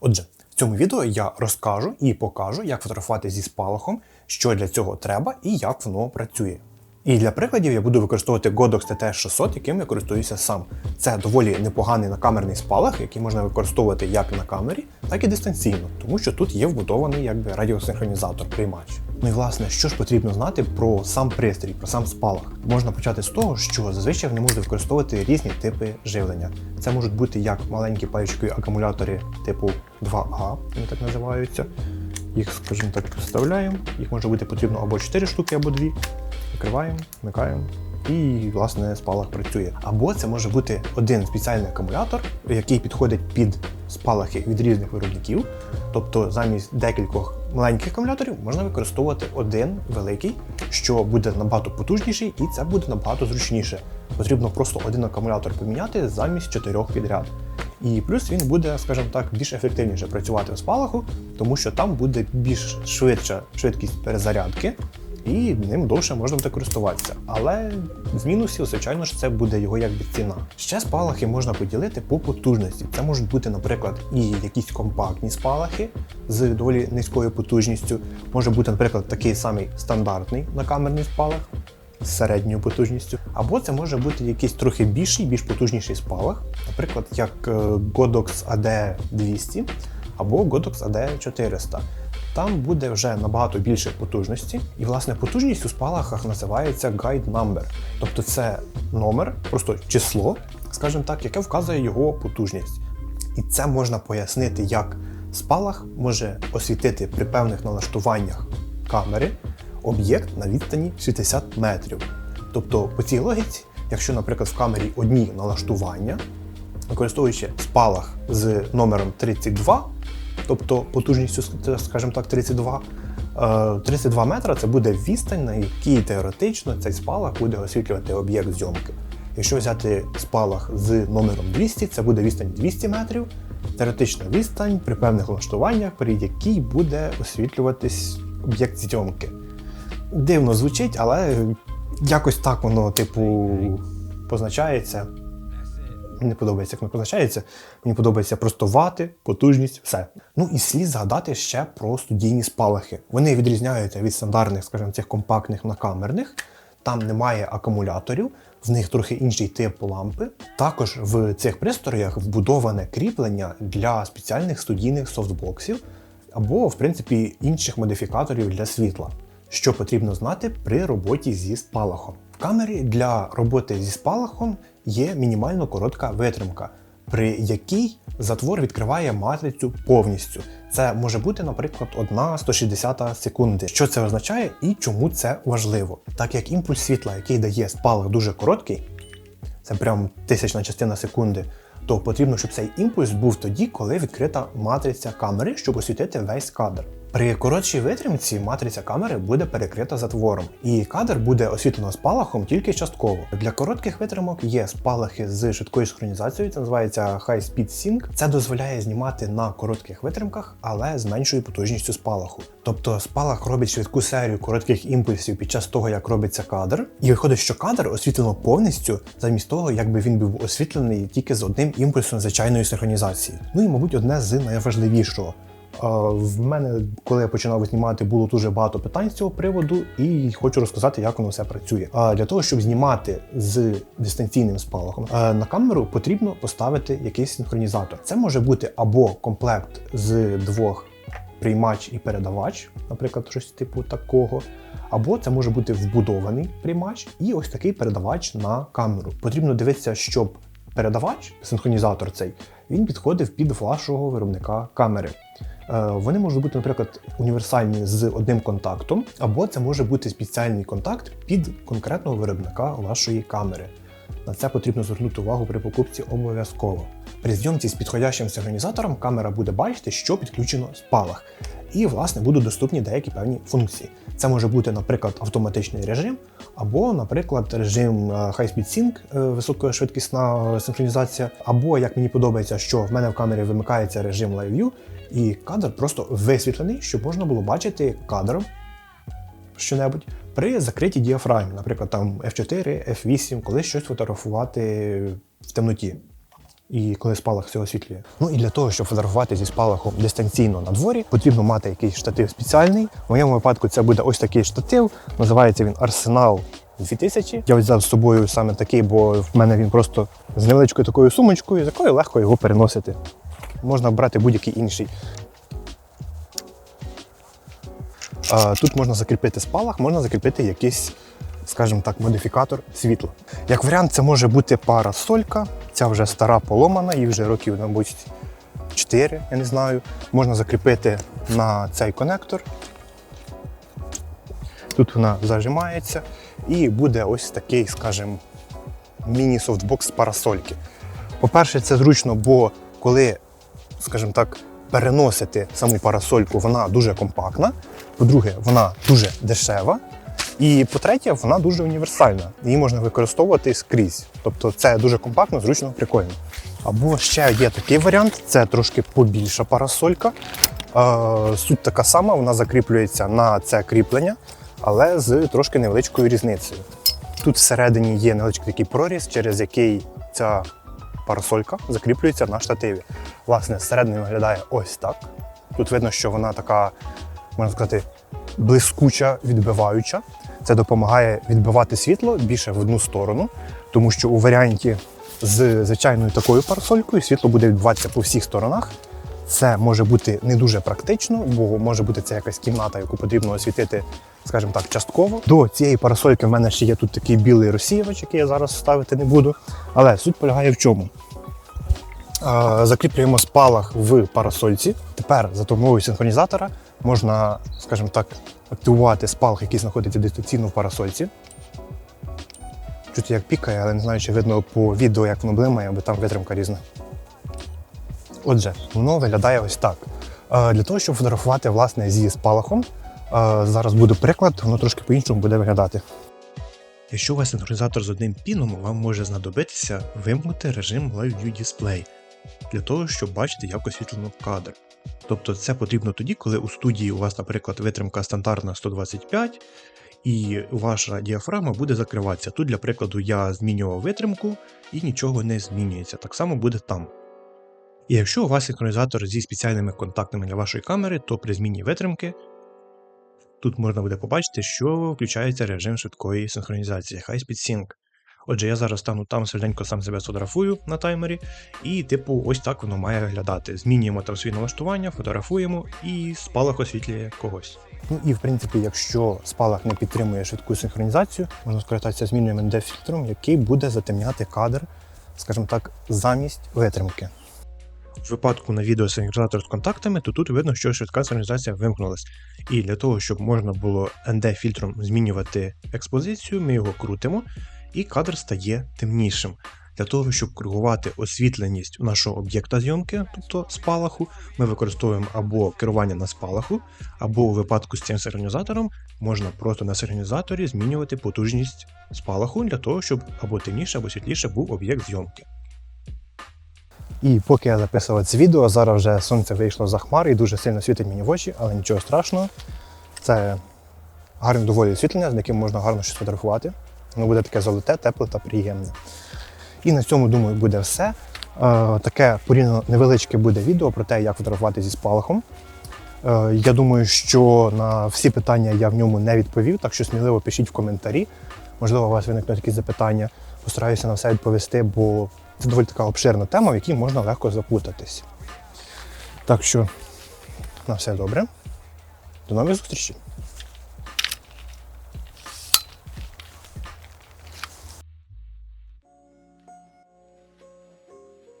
Отже, в цьому відео я розкажу і покажу, як фотографувати зі спалахом, що для цього треба і як воно працює. І для прикладів я буду використовувати Godox TT600, яким я користуюся сам. Це доволі непоганий накамерний спалах, який можна використовувати як на камері, так і дистанційно, тому що тут є вбудований якби радіосинхронізатор приймач. Ну і власне, що ж потрібно знати про сам пристрій, про сам спалах. Можна почати з того, що зазвичай вони можуть використовувати різні типи живлення. Це можуть бути як маленькі паючкові акумулятори типу 2А, вони так називаються. Їх, скажімо так, вставляємо. Їх може бути потрібно або 4 штуки, або 2. Закриваємо, вмикаємо. І, власне, спалах працює. Або це може бути один спеціальний акумулятор, який підходить під спалахи від різних виробників. Тобто замість декількох маленьких акумуляторів можна використовувати один великий, що буде набагато потужніший, і це буде набагато зручніше. Потрібно просто один акумулятор поміняти замість чотирьох підряд. І плюс він буде, скажімо так, більш ефективніше працювати в спалаху, тому що там буде більш швидша швидкість перезарядки і ним довше можна буде користуватися. Але з мінусів, звичайно ж, це буде його якби ціна. Ще спалахи можна поділити по потужності. Це можуть бути, наприклад, і якісь компактні спалахи з доволі низькою потужністю. Може бути, наприклад, такий самий стандартний накамерний спалах. З середньою потужністю, або це може бути якийсь трохи більший, більш потужніший спалах, наприклад, як е, Godox AD200 або Godox AD400 там буде вже набагато більше потужності. І, власне, потужність у спалахах називається guide number. Тобто це номер, просто число, скажімо так, яке вказує його потужність. І це можна пояснити, як спалах може освітити при певних налаштуваннях камери об'єкт на відстані 60 метрів. Тобто, по цій логіці, якщо, наприклад, в камері одні налаштування, використовуючи спалах з номером 32, тобто потужністю, скажімо так, 32. 32 е, метра це буде відстань, на якій теоретично цей спалах буде освітлювати об'єкт зйомки. Якщо взяти спалах з номером 200, це буде відстань 200 метрів, теоретична відстань при певних влаштуваннях, при якій буде освітлюватись об'єкт зйомки. Дивно звучить, але якось так воно, типу, позначається. Не подобається, як воно позначається. Мені подобається просто вати, потужність, все. Ну і слід згадати ще про студійні спалахи. Вони відрізняються від стандартних, скажімо, цих компактних накамерних. Там немає акумуляторів, в них трохи інший тип лампи. Також в цих пристроях вбудоване кріплення для спеціальних студійних софтбоксів або, в принципі, інших модифікаторів для світла, що потрібно знати при роботі зі спалахом. В камері для роботи зі спалахом є мінімально коротка витримка, при якій затвор відкриває матрицю повністю. Це може бути, наприклад, 1 160 секунди. Що це означає і чому це важливо? Так як імпульс світла, який дає спалах дуже короткий, це прям тисячна частина секунди. То потрібно, щоб цей імпульс був тоді, коли відкрита матриця камери, щоб освітити весь кадр. При коротшій витримці матриця камери буде перекрита затвором, і кадр буде освітлено спалахом тільки частково. Для коротких витримок є спалахи з швидкою синхронізацією, це називається High Speed Sync. Це дозволяє знімати на коротких витримках, але з меншою потужністю спалаху. Тобто спалах робить швидку серію коротких імпульсів під час того, як робиться кадр, і виходить, що кадр освітлено повністю, замість того, якби він був освітлений тільки з одним імпульсом звичайної синхронізації. Ну і, мабуть, одне з найважливішого. В мене, коли я починав знімати, було дуже багато питань з цього приводу, і хочу розказати, як воно все працює. А для того, щоб знімати з дистанційним спалахом на камеру, потрібно поставити якийсь синхронізатор. Це може бути або комплект з двох приймач і передавач, наприклад, щось типу такого. Або це може бути вбудований приймач і ось такий передавач на камеру. Потрібно дивитися, щоб передавач, синхронізатор цей, він підходив під вашого виробника камери. Е, вони можуть бути, наприклад, універсальні з одним контактом, або це може бути спеціальний контакт під конкретного виробника вашої камери. На це потрібно звернути увагу при покупці обов'язково. При зйомці з підходящим сигналізатором камера буде бачити, що підключено спалах, і, власне, будуть доступні деякі певні функції. Це може бути, наприклад, автоматичний режим, або, наприклад, режим е, High Speed Sync, е, високошвидкісна синхронізація, або, як мені подобається, що в мене в камері вимикається режим Live View, і кадр просто висвітлений, щоб можна було бачити кадр що-небудь при закритій діафрагмі, наприклад, там F4, F8, коли щось фотографувати в темноті. І коли спалах все освітлює. Ну і для того, щоб фотографувати зі спалахом дистанційно на дворі, потрібно мати якийсь штатив спеціальний. В моєму випадку це буде ось такий штатив. Називається він Арсенал 2000. Я взяв з собою саме такий, бо в мене він просто з невеличкою такою сумочкою, з якою легко його переносити. Можна брати будь-який інший. Тут можна закріпити спалах, можна закріпити якийсь, скажімо так, модифікатор світла. Як варіант, це може бути парасолька, ця вже стара поломана, їй вже років, мабуть, 4, я не знаю. Можна закріпити на цей конектор. Тут вона зажимається і буде ось такий, скажімо, міні-софтбокс парасольки. По-перше, це зручно, бо коли, скажімо так, переносити саму парасольку, вона дуже компактна. По-друге, вона дуже дешева. І по-третє, вона дуже універсальна. Її можна використовувати скрізь. Тобто це дуже компактно, зручно, прикольно. Або ще є такий варіант, це трошки побільша парасолька. Суть така сама, вона закріплюється на це кріплення, але з трошки невеличкою різницею. Тут всередині є невеличкий такий проріз, через який ця парасолька закріплюється на штативі. Власне, зсередини виглядає ось так. Тут видно, що вона така, можна сказати, блискуча, відбиваюча. Це допомагає відбивати світло більше в одну сторону, тому що у варіанті з звичайною такою парасолькою світло буде відбиватися по всіх сторонах. Це може бути не дуже практично, бо може бути це якась кімната, яку потрібно освітити, скажімо так, частково. До цієї парасольки в мене ще є тут такий білий розсіювач, який я зараз ставити не буду. Але суть полягає в чому? Закріплюємо спалах в парасольці. Тепер за допомогою синхронізатора можна, скажімо так, активувати спалах, який знаходиться дистанційно в парасольці. Чути як пікає, але не знаю, чи видно по відео, як воно блимає, бо там витримка різна. Отже, воно виглядає ось так. Е, Для того, щоб фотографувати власне зі спалахом, е, зараз буде приклад, воно трошки по-іншому буде виглядати. Якщо у вас синхронізатор з одним піном, вам може знадобитися вимкнути режим Live View Display для того, щоб бачити, як освітлено кадр. Тобто це потрібно тоді, коли у студії у вас, наприклад, витримка стандартна 125, і ваша діафрагма буде закриватися. Тут, для прикладу, я змінював витримку і нічого не змінюється. Так само буде там. І якщо у вас синхронізатор зі спеціальними контактами для вашої камери, то при зміні витримки тут можна буде побачити, що включається режим швидкої синхронізації High Speed Sync. Отже, я зараз стану там серденько сам себе сфотографую на таймері, і, типу, ось так воно має виглядати. Змінюємо там свої налаштування, фотографуємо і спалах освітлює когось. Ну і в принципі, якщо спалах не підтримує швидку синхронізацію, можна скористатися змінним ND-фільтром, який буде затемняти кадр, скажімо так, замість витримки. В випадку на відео синхронізатор з контактами, то тут видно, що швидка синхронізація вимкнулась. І для того, щоб можна було ND-фільтром змінювати експозицію, ми його крутимо, і кадр стає темнішим. Для того, щоб коригувати освітленість нашого об'єкта зйомки, тобто спалаху, ми використовуємо або керування на спалаху, або у випадку з цим синхронізатором можна просто на синхронізаторі змінювати потужність спалаху для того, щоб або темніше, або світліше був об'єкт зйомки. І поки я записував це відео, зараз вже сонце вийшло за хмар і дуже сильно світить мені в очі, але нічого страшного. Це гарне доволі освітлення, з яким можна гарно щось фотографувати. Воно буде таке золоте, тепле та приємне. І на цьому, думаю, буде все. Е, таке порівняно невеличке буде відео про те, як фотографувати зі спалахом. Е, я думаю, що на всі питання я в ньому не відповів, так що сміливо пишіть в коментарі. Можливо, у вас виникнуть якісь запитання. Постараюся на все відповісти, бо це доволі така обширна тема, в якій можна легко запутатись. Так що, на все добре. До нових зустрічей!